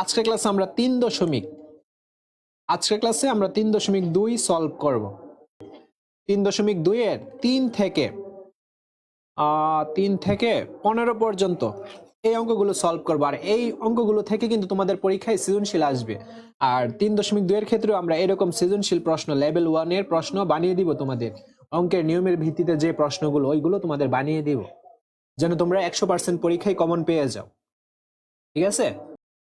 আজকের ক্লাসে আমরা তিন দশমিক, আজকের ক্লাসে আমরা তিন দশমিক দুই সলভ করব। তিন দশমিক দুইয়ের তিন থেকে তিন থেকে পনেরো পর্যন্ত এই অঙ্কগুলো সলভ করব। আর এই অঙ্কগুলো থেকে কিন্তু তোমাদের পরীক্ষায় সৃজনশীল আসবে। আর তিন দশমিক দুইয়ের ক্ষেত্রেও আমরা এরকম সৃজনশীল প্রশ্ন লেভেল ওয়ানের প্রশ্ন বানিয়ে দিব তোমাদের। অঙ্কের নিয়মের ভিত্তিতে যে প্রশ্নগুলো, ওইগুলো তোমাদের বানিয়ে দিব। যেন তোমরা একশো পার্সেন্ট পরীক্ষায় কমন পেয়ে যাও। ঠিক আছে?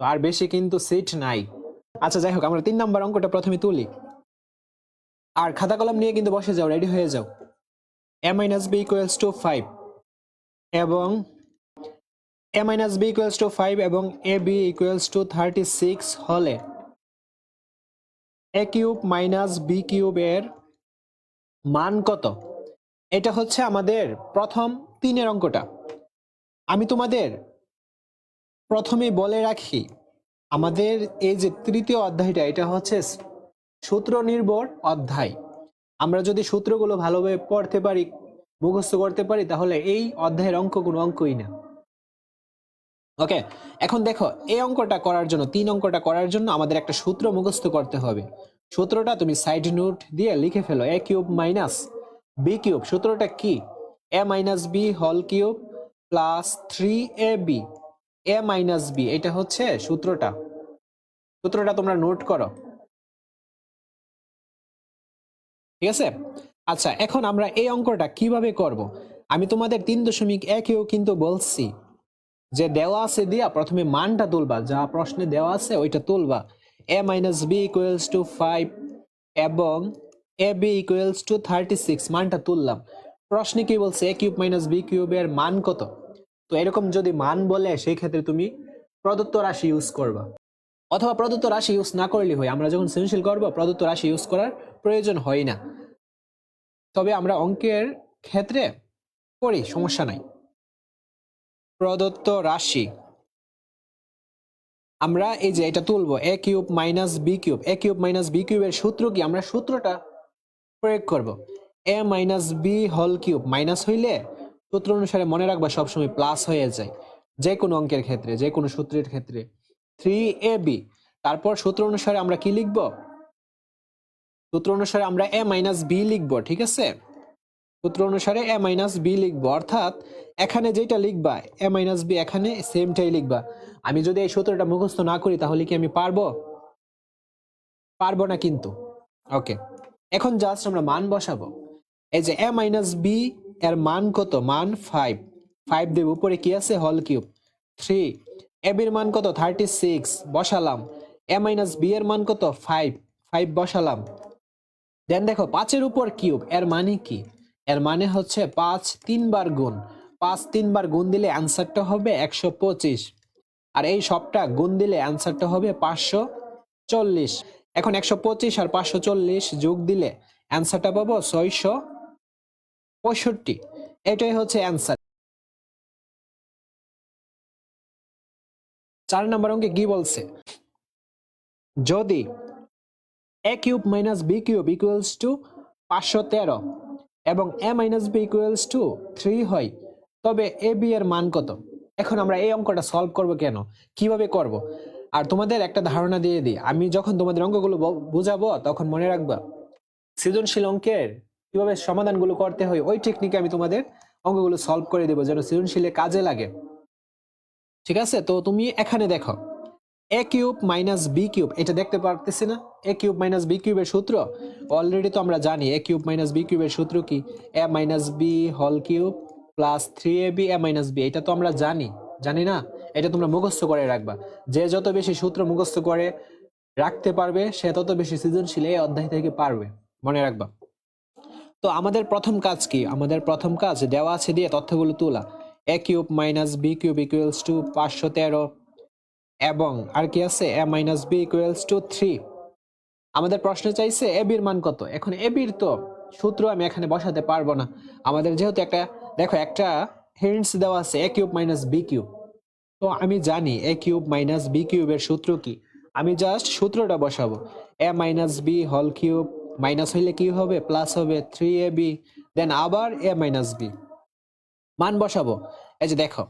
আর বেশি কিন্তু সিট নাই। আচ্ছা যাই হোক, আমরা তিন নাম্বার অঙ্কটা প্রথমে তুলি। আর খাতা কলম নিয়ে কিন্তু বসে যাও রেডি হয়ে যাও। A minus B equals to five এবং A minus B equals to five এবং A B equals to thirty six হলে এ কিউব মাইনাস বি কিউবের মান কত? এটা হচ্ছে আমাদের প্রথম তিনের অঙ্কটা। আমি তোমাদের প্রথমেই বলে রাখি, আমাদের এই যে তৃতীয় অধ্যায়টা, এটা হচ্ছে সূত্র নির্ভর অধ্যায়। আমরা যদি সূত্রগুলো ভালোভাবে পড়তে পারি, মুখস্থ করতে পারি, তাহলে এই অধ্যায়ের অঙ্ক কোনো অঙ্কই না। ওকে এখন দেখো, এই অঙ্কটা করার জন্য, তিন অঙ্কটা করার জন্য আমাদের একটা সূত্র মুখস্থ করতে হবে। সূত্রটা তুমি সাইড নোট দিয়ে লিখে ফেলো A cube minus B cube সূত্রটা কি? এ মাইনাস বি হল cube plus three A B A minus B এটা হচ্ছে সূত্রটা। সূত্রটা তোমরা নোট করো। ঠিক আছে? আচ্ছা এখন আমরা এই অঙ্কটা কীভাবে করব? আমি তোমাদের তিন দশমিক একেও কিন্তু বলছি যে দেওয়া আছে দিয়া প্রথমে মানটা তুলবা, যা প্রশ্নে দেওয়া আছে ওইটা তুলবা। A minus B equals to five এবং A B equals to thirty six মানটা তুললাম। প্রশ্নে কি বলছে? এ কিউব মাইনাস বি কিউবের মান কত? তো এরকম যদি মান বলে, সেই ক্ষেত্রে তুমি প্রদত্ত রাশি ইউজ করবা। অথবা প্রদত্ত রাশি ইউজ না করলে হয়। আমরা যখন সৃজনশীল করব, প্রদত্ত রাশি ইউজ করার প্রয়োজন হয় না। তবে আমরা অঙ্কের ক্ষেত্রে করি, সমস্যা নাই। প্রদত্ত রাশি। আমরা এই যে এটা তুলবো A cube minus B cube A cube minus B কিউবের সূত্র কি? আমরা সূত্রটা প্রয়োগ করব। এ মাইনাস বি হল কিউব মাইনাস হইলে সূত্র অনুসারে মনে রাখবা সবসময় প্লাস হয়ে যায়। যে কোনো অঙ্কের ক্ষেত্রে যে কোনো সূত্রের ক্ষেত্রে। থ্রি এ বি তারপর সূত্র অনুসারে আমরা কি লিখব? সূত্র অনুসারে আমরা এ মাইনাস বি লিখব, ঠিক আছে? সূত্র অনুসারে এ মাইনাস বি লিখব, অর্থাৎ এখানে যেটা লিখবা এ মাইনাস বি এখানে সেমটাই লিখবা। আমি যদি এই সূত্রটা মুখস্থ না করি, তাহলে কি আমি পারব? পারব না কিন্তু। ওকে এখন জাস্ট আমরা মান বসাবো। এই যে এ মাইনাস বি এর মান কত? মান ফাইভ ফাইভ দেব, উপরে কি আছে? হল কিউব থ্রি এ বির মান কত? থার্টি সিক্স বসালাম। এ মাইনাস বি এর মান কত? ফাইভ ফাইভ বসালাম। দেন দেখো, পাঁচের উপর কিউব এর মানে কি? এর মানে হচ্ছে পাঁচ তিনবার গুণ। পাঁচ তিনবার গুণ দিলে অ্যান্সারটা হবে একশো পঁচিশ। আর এই সবটা গুণ দিলে অ্যান্সারটা হবে পাঁচশো চল্লিশ। এখন একশো পঁচিশ আর পাঁচশো চল্লিশ যোগ দিলে অ্যান্সারটা পাবো ছয়শো পঁয়ষট্টি। এটাই হচ্ছে অ্যান্সার চার নম্বর অঙ্কে কি বলছে? যদি A cube minus B cube equals to পাঁচশো তেরো এবং A minus B equals to three হয়, তবে এ বি এর মান কত? এখন আমরা এই অঙ্কটা সলভ করব কেন? কীভাবে করব? আর তোমাদের একটা ধারণা দিয়ে দিই। আমি যখন তোমাদের অঙ্কগুলো বুঝাবো, তখন মনে রাখবা, সৃজনশীল অঙ্কের কীভাবে সমাধানগুলো করতে হয়, ওই টেকনিকে আমি তোমাদের অঙ্কগুলো সলভ করে দেবো যেন সৃজনশীলে কাজে লাগে। ঠিক আছে? তো তুমি এখানে দেখো A cube minus B cube এটা দেখতে পারতেছি না? এ কিউব মাইনাস বি কিউবের সূত্র? অলরেডি তো আমরা জানি এ কিউব মাইনাস বি কিউবের সূত্র কি? এ মাইনাস বি হল cube plus three A B A minus B এটা তো আমরা জানি। জানি না? এটা তোমরা মুখস্থ করে রাখবা। যে যত বেশি সূত্র মুখস্থ করে রাখতে পারবে, সে তত বেশি সৃজনশীল এই অধ্যায় থেকে পারবে। মনে রাখবা। তো আমাদের প্রথম কাজ কি? আমাদের প্রথম কাজ দেওয়া আছে দিয়ে তথ্যগুলো তোলা। A cube minus B cube equals to পাঁচশো তেরো এবং আর কি আছে? A minus B equals to three আমাদের প্রশ্ন চাইছে এ বির মান কত? এখন এ বির তো সূত্র আমি এখানে বসাতে পারব না। আমাদের যেহেতু একটা, দেখো একটা হিন্টস দেওয়া আছে A cube minus B cube তো আমি জানি এ কিউব মাইনাস বি কিউবের সূত্র কি? আমি জাস্ট সূত্রটা বসাবো। এ মাইনাস বি হল কিউব মাইনাস হইলে কি হবে? প্লাস হবে থ্রি এ বি দেন আবার এ মাইনাস বি মান বসাবো? এই যে দেখো,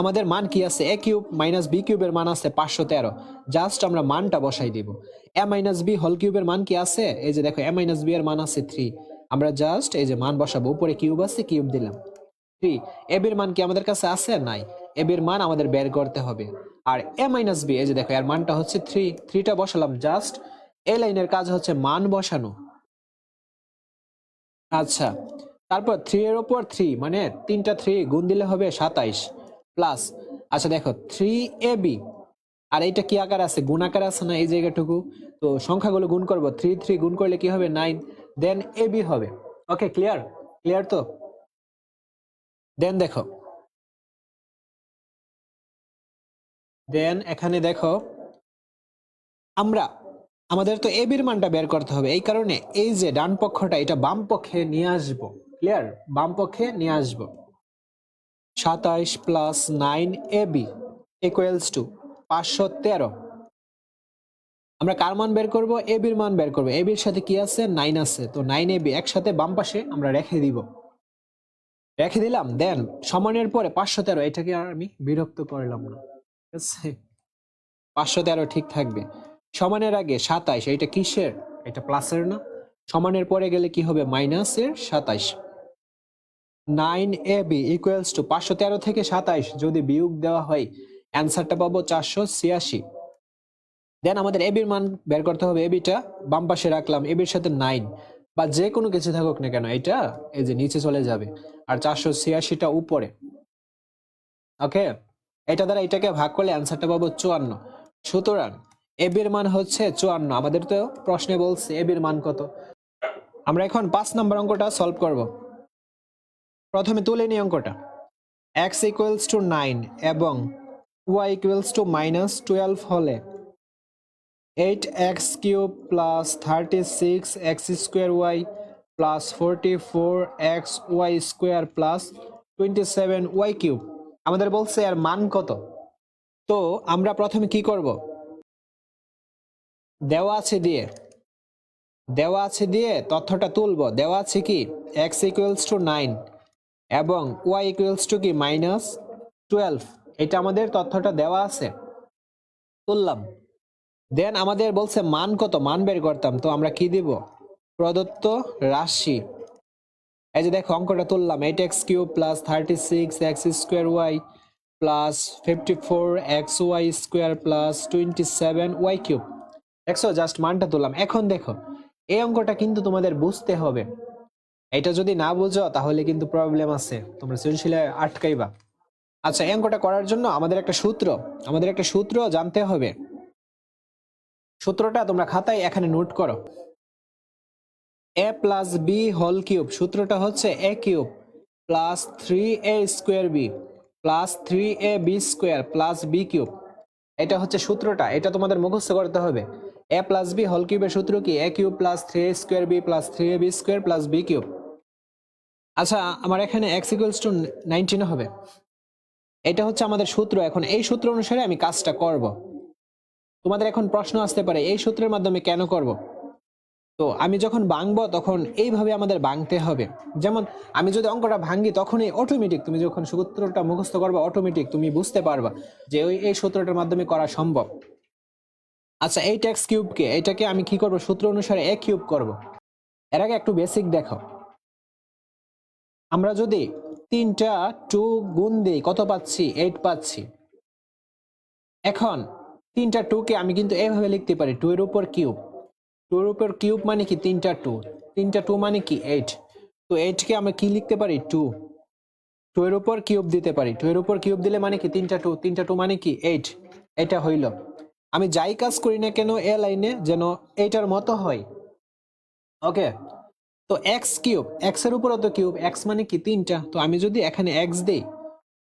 আমাদের মান কি আছে? এ কিউব মাইনাস বি কিউবের মান আছে পাঁচশো তেরো। জাস্ট আমরা মানটা বসাই দিব। এ মাইনাস বি হল কিউবের মান কি আছে? এই যে দেখো এ মাইনাস বি এর মান আছে থ্রি আমরা জাস্ট এই যে মান বসাবো, উপরে কিউব আছে কিউব দিলাম। থ্রি এ বির মান কি আমাদের কাছে আছে? নাই। এ বির মান আমাদের বের করতে হবে। আর এ মাইনাস বি এই যে দেখো, এর মানটা হচ্ছে থ্রি থ্রিটা বসালাম জাস্ট। এ লাইনের কাজ হচ্ছে মান বসানো। আচ্ছা। তারপর থ্রি এর ওপর থ্রি মানে তিনটা থ্রি গুণ দিলে হবে সাতাইশ প্লাস আচ্ছা দেখো থ্রি এ বি আর এইটা কি আকার আছে? গুণ আকার আছে না এই জায়গাটুকু? তো সংখ্যাগুলো গুণ করব থ্রি থ্রি গুণ করলে কি হবে? নাইন দেন এ বি হবে। ওকে ক্লিয়ার ক্লিয়ার তো? দেন দেখো। দেন এখানে দেখো, আমরা আমাদের তো এবির মানটা বের করতে হবে। এই কারণে এই যে ডান পক্ষটা, এটা বাম পক্ষে নিয়ে আসব। ক্লিয়ার বাম পক্ষে নিয়ে আসব। সাতাইশ plus nine A B equals to পাঁচশো তেরো। আমরা কার মান বের করব? এ বির মান বের করব। এ বির সাথে কি আছে? নাইন আছে। তো নাইন এ বি একসাথে বাম পাশে আমরা রেখে দিব। রেখে দিলাম। দেন সমানের পরে পাঁচশো তেরো, এটাকে আর আমি বিরক্ত করলাম না। ঠিক আছে? পাঁচশো তেরো ঠিক থাকবে। সমানের আগে সাতাইশ এটা কিসের? এটা প্লাসের না? সমানের পরে গেলে কি হবে? মাইনাসের সাতাইশ। Nine A B equals to পাঁচশো তেরো থেকে সাতাইশ যদি বিয়োগ দেওয়া হয় অ্যান্সারটা পাবো চারশো ছিয়াশি। দেন আমাদের এবির মান বের করতে হবে এবিটা বাম পাশে রাখলাম এবির সাথে নাইন। বা যে কোনো কিছু থাকুক না কেন এটা এই যে নিচে চলে যাবে আর চারশো ছিয়াশিটা উপরে। ওকে? এটা দ্বারা এটাকে ভাগ করলে অ্যান্সারটা পাবো চুয়ান্ন। সুতরাং এবির মান হচ্ছে চুয়ান্ন। আমাদের তো প্রশ্নে বলছে এবির মান কত। আমরা এখন পাঁচ নম্বর অঙ্কটা সলভ করব। প্রথমে তুলে নিই অঙ্কটা। এক্স ইকুয়ালস টু নাইন এবং Y equals to minus twelve হলে eight X cube plus thirty six X square Y plus forty four X Y square plus twenty seven Y cube আমাদের বলছে এর মান কত। তো আমরা প্রথমে কি করব? দেওয়া আছে দিয়ে। দেওয়া আছে দিয়ে তথ্যটা তুলব। দেওয়া আছে কি? এক্স ইকুয়ালস টু নাইন এবং ওয়াই ইকুয়ালস টু কি? মাইনাস টুয়েলভ এটা আমাদের তথ্যটা দেওয়া আছে। তুললাম। দেন আমাদের বলছে মান কত? মান বের করতাম। তো আমরা কি দিব? প্রদত্ত রাশি। এই যে দেখো, অঙ্কটা তুললাম। Eight X cube plus thirty six X square Y plus fifty four X Y square plus twenty seven Y cube দেখছ? জাস্ট মানটা তুললাম। এখন দেখো, এই অঙ্কটা কিন্তু তোমাদের বুঝতে হবে। এটা যদি না বুঝো, তাহলে কিন্তু প্রবলেম আছে। তোমরা সৃজনশীলে আটকাইবা। আচ্ছা এই অঙ্কটা করার জন্য আমাদের একটা সূত্র, আমাদের একটা সূত্র জানতে হবে। সূত্রটা তোমরা খাতায় এখানে নোট করো। A plus B whole cube সূত্রটা হচ্ছে A cube plus three A square B plus three A B square plus B cube এটা হচ্ছে সূত্রটা, এটা তোমাদের মুখস্থ করতে হবে। এ প্লাস বি হোল কিউবের সূত্র কি? A cube plus three square B plus three A B square plus B cube আচ্ছা আমার এখানে এক্স ইকুয়ালস টু নাইনটিন হবে। এটা হচ্ছে আমাদের সূত্র। এখন এই সূত্র অনুসারে আমি কাজটা করব। তোমাদের এখন প্রশ্ন আসতে পারে, এই সূত্রের মাধ্যমে কেন করব? তো আমি যখন ভাঙবো, তখন এইভাবে আমাদের ভাঙতে হবে। যেমন, আমি যদি অঙ্কটা ভাঙি, তখনই অটোমেটিক তুমি যখন সূত্রটা মুখস্থ করবে অটোমেটিক তুমি বুঝতে পারবা যে ওই, এই সূত্রটার মাধ্যমে করা সম্ভব। আচ্ছা এই ট্যাক্স কিউবকে এটাকে আমি কি করব? সূত্র অনুসারে এ কিউব করব। এর আগে একটু বেসিক দেখো আমরা যদি তিনটা টু গুণ দিই, কত পাচ্ছি? এইট পাচ্ছি। এখন তিনটা টু কে আমি কিন্তু এভাবে লিখতে পারি টু এর উপর কিউব টু এর উপর কিউব মানে কি? তিনটা টু তিনটা টু মানে কি? এইট তো এইট কে আমরা কি লিখতে পারি? টু টু এর উপর কিউব দিতে পারি। টু এর উপর কিউব দিলে মানে কি? তিনটা টু তিনটা টু মানে কি? এইট এটা হইল। আমি যাই কাজ করি না কেন এ লাইনে যেন এইটার মতো হয়। ওকে, তো এক্স কিউব এক্সের উপরে তো কিউব এক্স মানে কি তিনটা? তো আমি যদি এখানে এক্স দেই,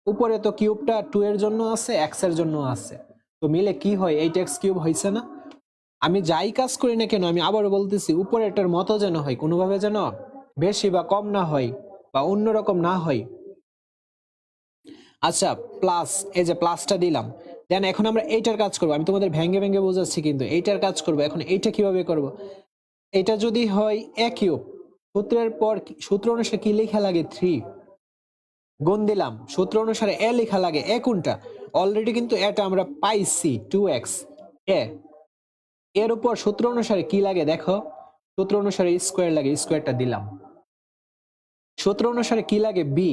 উপরে তো কিউবটা টু এর জন্য আছে এক্সের জন্য আছে। তো মিলে কি হয়? এইট এক্স কিউব হয়েছে না? আমি যাই কাজ করি না কেন, আমি আবারও বলতেছি, উপরেরটার মতো যেন হয়, কোনোভাবে যেন বেশি বা কম না হয় বা অন্যরকম না হয়। আচ্ছা প্লাস এই যে প্লাসটা দিলাম। দেন এখন আমরা এইটার কাজ করব। আমি তোমাদের ভেঙ্গে ভেঙ্গে বোঝাচ্ছি কিন্তু এইটার কাজ করব। এখন এইটা কীভাবে করব? এটা যদি হয় এ সূত্রের পর সূত্র অনুসারে কি লেখা লাগে? থ্রি। গুণ দিলাম। সূত্র অনুসারে এ লেখা লাগে। এ কোনটা? অলরেডি কিন্তু এটা আমরা পাইছি। টু এক্স এ। এর উপর সূত্র অনুসারে কি লাগে দেখো? সূত্র অনুসারে স্কোয়ার লাগে। স্কোয়ারটা দিলাম। সূত্র অনুসারে কি লাগে? বি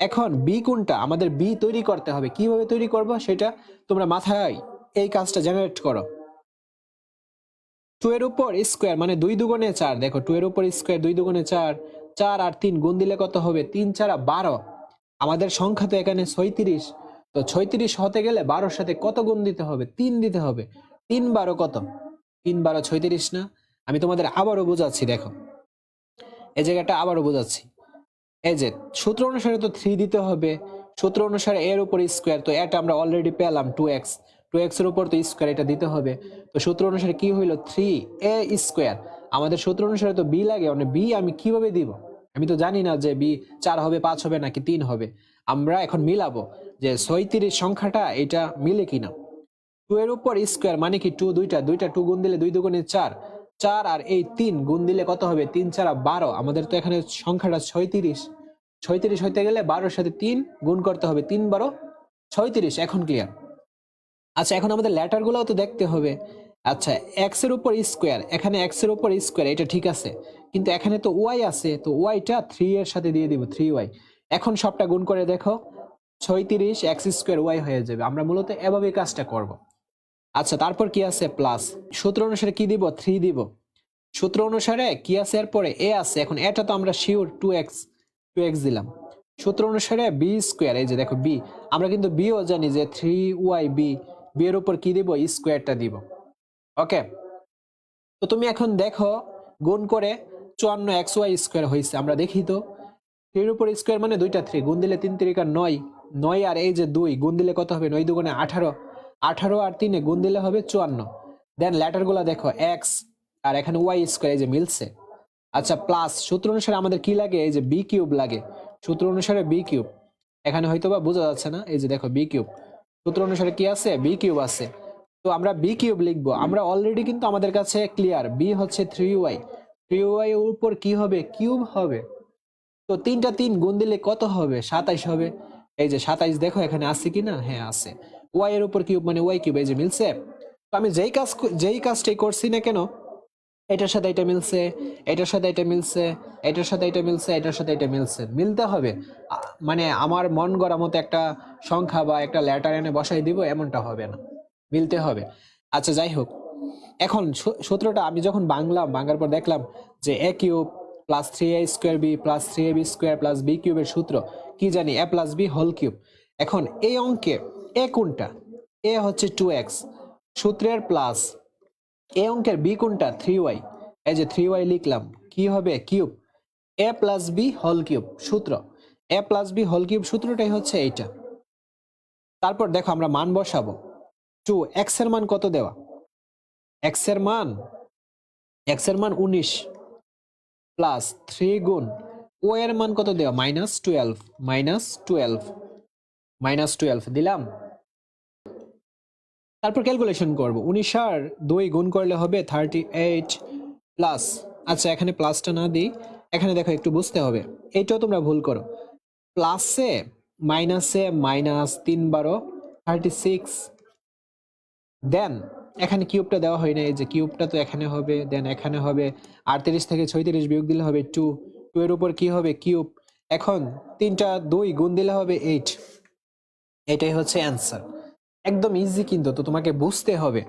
এখন বি কোনটা? আমাদের বি তৈরি করতে হবে। কীভাবে তৈরি করব সেটা তোমরা মাথায় এই কাজটা জেনারেট করো। টু এর উপর স্কোয়ার মানে দুই দুগুণে চার। দেখো টু এর উপর স্কোয়ার দুই দুগুণে চার। চার আর তিন গুণ দিলে কত হবে? তিন চারা বারো। আমাদের সংখ্যা তো এখানে ছয়ত্রিশ। তো ছয়ত্রিশ হতে গেলে বারোর সাথে কত গুণ দিতে হবে? তিন দিতে হবে। তিন বারো কত? তিন বারো ছয়ত্রিশ না? আমি তোমাদের আবারও বোঝাচ্ছি, দেখো। এই জায়গাটা আবারও বোঝাচ্ছি। যে, সূত্র অনুসারে তো থ্রি দিতে হবে। সূত্র অনুসারে এর উপর স্কোয়ার তো এটা আমরা অলরেডি পেলাম টু এক্স টু এক্সের উপর তো স্কোয়ার এটা দিতে হবে। তো সূত্র অনুসারে কি হইল? থ্রি এ স্কোয়ার আমাদের সূত্র অনুসারে তো বি লাগে মানে বি আমি কীভাবে দিব? আমি তো জানি না যে বি চার হবে, পাঁচ হবে, নাকি তিন হবে। আমরা এখন মিলাবো যে ছয়ত্রিশ সংখ্যাটা এটা মিলে কিনা। টু এর উপর স্কোয়ার মানে কি টু দুইটা দুইটা টু গুণ দিলে দুই দুগুণে চার। চার আর এই তিন গুণ দিলে কত হবে? তিন চারা বারো। আমাদের তো এখানে সংখ্যাটা ছয়ত্রিশ। ছয়ত্রিশ হইতে গেলে বারোর সাথে তিন গুণ করতে হবে তিন বারো। ছয়ত্রিশ, এখন ক্লিয়ার আচ্ছা এখন আমাদের ল্যাটার গুলাও তো দেখতে হবে। আচ্ছা এক্সের উপর স্কোয়ার এখানে এক্সের উপর স্কোয়ার এটা ঠিক আছে। কিন্তু এখানে তো ওয়াই আছে, তো ওয়াইটা থ্রি এর সাথে দিয়ে দিব থ্রি ওয়াই এখন সবটা গুণ করে দেখো, ছয়ত্রিশ এক্স স্কোয়ার ওয়াই হয়ে যাবে। আমরা মূলত এভাবে কাজটা করব। আচ্ছা তারপর কি আছে? প্লাস সূত্র অনুসারে কি দিব? থ্রি দিব। সূত্র অনুসারে কি আছে? এরপরে এ আছে। এখন এটা তো আমরা sure two X two X দিলাম। সূত্র অনুসারে বি স্কোয়ার এই যে দেখো বি আমরা কিন্তু বিও জানি যে থ্রি ওয়াই বি বি এর উপর কি দিব? স্কোয়ারটা দিব। ওকে তো তুমি এখন দেখো, গুণ করে চুয়ান্ন এক্স ওয়াই স্কোয়ার হয়েছে আমরা দেখি তো থ্রির উপর স্কোয়ার মানে দুইটা থ্রি গুণ দিলে তিন তিরিকা নয়। নয় আর এই যে দুই, গুণ দিলে কত হবে? নয় দুগুণে আঠারো। আঠারো আর তিনে গুণ দিলে হবে চুয়ান্ন। দেন ল্যাটারগুলা দেখো এক্স আর এখানে ওয়াই স্কোয়ার এই যে মিলছে। আচ্ছা প্লাস সূত্র অনুসারে আমাদের কি লাগে? এই যে বি কিউব লাগে। সূত্র অনুসারে বি কিউব এখানে হয়তো বা বোঝা যাচ্ছে না, এই যে দেখো বি কিউব সূত্র অনুসারে কি আছে? বি কিউব আছে। তো আমরা বি কিউব লিখব। আমরা অলরেডি কিন্তু আমাদের কাছে ক্লিয়ার বি হচ্ছে থ্রি ওয়াই থ্রি ওয়াই উপর কি হবে? কিউব হবে। তো তিনটা তিন গুণ দিলে কত হবে? সাতাইশ হবে। এই যে সাতাইশ দেখো এখানে আছে কি না হ্যাঁ আছে। ওয়াই এর উপর কিউব মানে ওয়াই কিউব, এই যে মিলছে। তো আমি যেই কাজ যেই কাজটাই করছি না কেন, এটার সাথে এটা মিলছে, এটার সাথে এটা মিলছে, এটার সাথে এটা মিলছে, এটার সাথে এটা মিলছে, মিলতে হবে। মানে আমার মন গড়া মতো একটা সংখ্যা বা একটা ল্যাটার এনে বসাই দিব, এমনটা হবে না। মিলতে হবে। আচ্ছা যাই হোক। এখন সূত্রটা আমি যখন বাংলাম বাংলার পর দেখলাম যে A cube plus three A square B plus three A B square plus B কিউবের সূত্র, কি জানি A plus B whole cube. এখন এই অঙ্কে এ কোনটা? এ হচ্ছে টু এক্স সূত্রের প্লাস এ অঙ্কের বি কোনটা? থ্রি ওয়াই এই যে থ্রি ওয়াই লিখলাম, কি হবে? Cube A plus B whole cube সূত্র। A plus B whole cube সূত্রটাই হচ্ছে এইটা। তারপর দেখো আমরা মান বসাবো। টু এক্সের মান কত দেওয়া? এক্সের মান এক্সের মান উনিশ প্লাস থ্রি গুণ ও এর মান কত দেওয়া? Minus twelve minus twelve minus twelve দিলাম। তারপর ক্যালকুলেশন করব। উনিশ আর দুই গুণ করলে হবে থার্টি এইট প্লাস আচ্ছা এখানে প্লাসটা না দিই। এখানে দেখো একটু বুঝতে হবে। এইটাও তোমরা ভুল করো। প্লাসে মাইনাসে মাইনাস তিন বারো থার্টি সিক্স দেন এখানে কিউবটা দেওয়া হয় না এই যে কিউবটা তো এখানে হবে দেন এখানে হবে। আটত্রিশ থেকে ছয়ত্রিশ বিয়োগ দিলে হবে টু টু এর উপর কি হবে? কিউব এখন তিনটা দুই গুণ দিলে হবে এইট এটাই হচ্ছে অ্যান্সার একদম ইজি কিন্তু তো তোমাকে বুঝতে হবে।